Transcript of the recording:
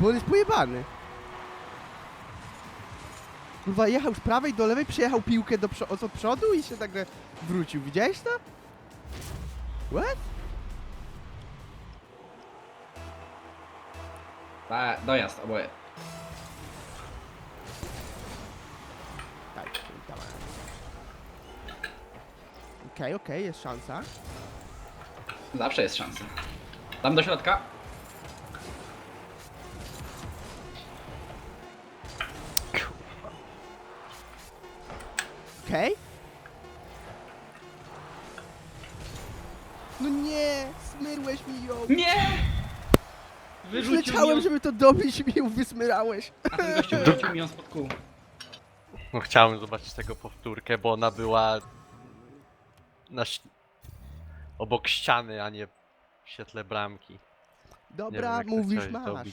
Bo on jest pojebany. Kurwa, jechał z prawej do lewej, przejechał piłkę do, przo- przodu i się nagle wrócił. Widziałeś to? What? Ta, dojazd, oboje. Tak, dawaj. Okej, okej, jest szansa. Zawsze jest szansa. Tam do środka. Okej. No nie, smyrłeś mi ją. Nie! Wyrzucił Leciałem, mi ją, żeby to dobić, mi ją wysmyrałeś. a ten gościu wyrzucił mi ją spod kół. No chciałem zobaczyć tego powtórkę, bo ona była na ś... obok ściany, a nie w świetle bramki. Dobra, jak to mówisz, chciałeś masz.